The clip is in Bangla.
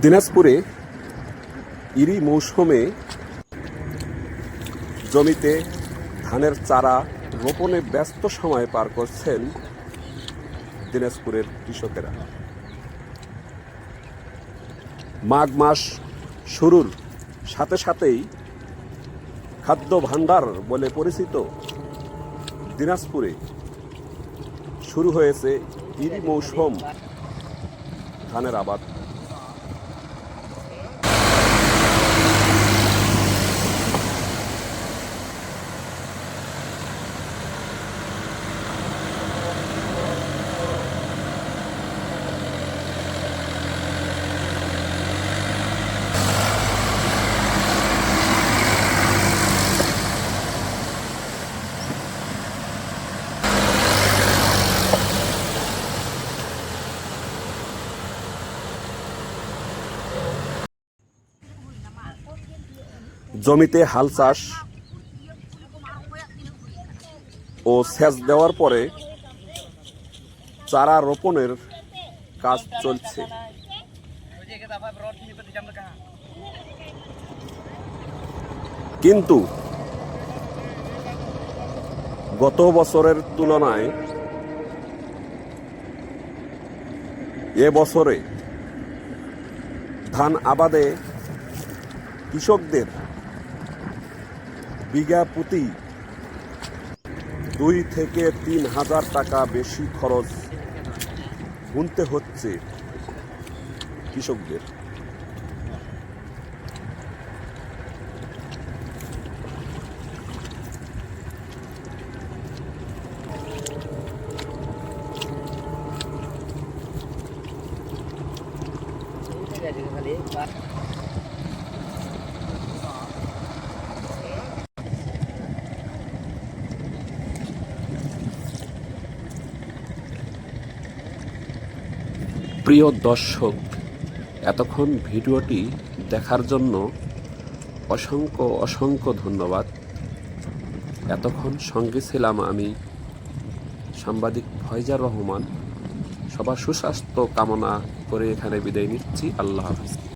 দিনাজপুরে ইরি মৌসুমে জমিতে ধানের চারা রোপণে ব্যস্ত সময় পার করছেন দিনাজপুরের কৃষকেরা। মাঘ মাস শুরুর সাথে সাথেই খাদ্য ভাণ্ডার বলে পরিচিত দিনাজপুরে শুরু হয়েছে ইরি মৌসুম। ধানের আবাদ। জমিতে হাল চাষ ও সেচ দেওয়ার পরে চারা রোপণের কাজ চলছে। কিন্তু গত বছরের তুলনায় এ বছরে ধান আবাদে কৃষকদের বিঘা প্রতি দুই থেকে তিন হাজার টাকা বেশি খরচ গুনতে হচ্ছে কৃষকদের। প্রিয় দর্শক, এতক্ষণ ভিডিওটি দেখার জন্য অসংখ্য অসংখ্য ধন্যবাদ। এতক্ষণ সঙ্গে ছিলাম আমি সাংবাদিক ফয়জার রহমান। সবার সুস্বাস্থ্য কামনা করে এখানে বিদায় নিচ্ছি। আল্লাহ হাফিজ।